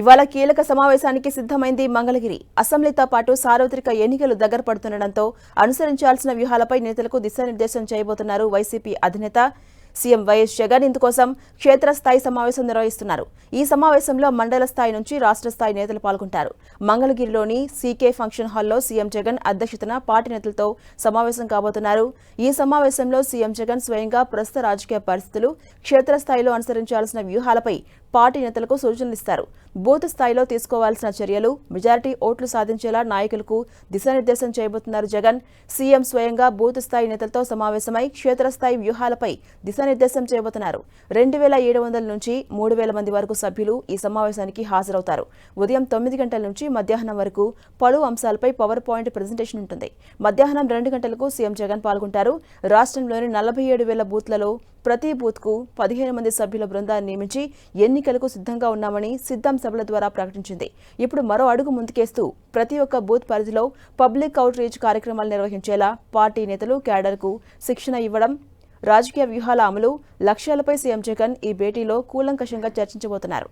ఇవాళ కీలక సమావేశానికి సిద్ధమైంది మంగళగిరి. అసెంబ్లీతో పాటు సార్వత్రిక ఎన్నికలు దగ్గర పడుతుండటంతో అనుసరించాల్సిన వ్యూహాలపై నేతలకు దిశానిర్దేశం చేయబోతున్నారు వైసీపీ అధినేత. సీఎం వైఎస్ జగన్ ఇందుకోసం క్షేత్రస్థాయి సమావేశం నిర్వహిస్తున్నారు. ఈ సమావేశంలో మండల స్థాయి నుంచి రాష్ట్ర స్థాయి నేతలు పాల్గొంటారు. మంగళగిరిలోని సీకే ఫంక్షన్ హాల్లో సీఎం జగన్ అధ్యక్షతన పార్టీ నేతలతో సమావేశం కాబోతున్నారు. ఈ సమావేశంలో సీఎం జగన్ స్వయంగా ప్రస్తుత రాజకీయ పరిస్థితులు క్షేత్రస్థాయిలో అనుసరించాల్సిన వ్యూహాలపై పార్టీ నేతలకు సూచనలు ఇస్తారు. బూత్ స్థాయిలో తీసుకోవాల్సిన చర్యలు మెజారిటీ ఓట్లు సాధించేలా నాయకులకు దిశానిర్దేశం చేయబోతున్నారు జగన్. సీఎం స్వయంగా బూత్ స్థాయి నేతలతో సమావేశమై క్షేత్రస్థాయి వ్యూహాలపై దిశానిర్దేశం చేయబోతున్నారు. రెండు వేల ఏడు వందల నుంచి మూడు వేల మంది వరకు సభ్యులు ఈ సమావేశానికి హాజరవుతారు. ఉదయం తొమ్మిది గంటల నుంచి మధ్యాహ్నం వరకు పలు అంశాలపై పవర్ పాయింట్ ప్రజెంటేషన్ ఉంటుంది. మధ్యాహ్నం రెండు గంటలకు సీఎం జగన్ పాల్గొంటారు. రాష్ట్రంలోని నలభై ఏడు వేల బూత్లలో ప్రతి బూత్కు పదిహేను మంది సభ్యుల బృందాన్ని నియమించి ఎన్నికలకు సిద్ధంగా ఉన్నామని సిద్ధం సభల ద్వారా ప్రకటించింది. ఇప్పుడు మరో అడుగు ముందుకేస్తూ ప్రతి ఒక్క బూత్ పరిధిలో పబ్లిక్ అవుట్ రీచ్ కార్యక్రమాలు నిర్వహించేలా పార్టీ నేతలు క్యాడర్కు శిక్షణ ఇవ్వడం రాజకీయ వ్యూహాల అమలు లక్ష్యాలపై సీఎం జగన్ ఈ భేటీలో కూలంకషంగా చర్చించబోతున్నారు.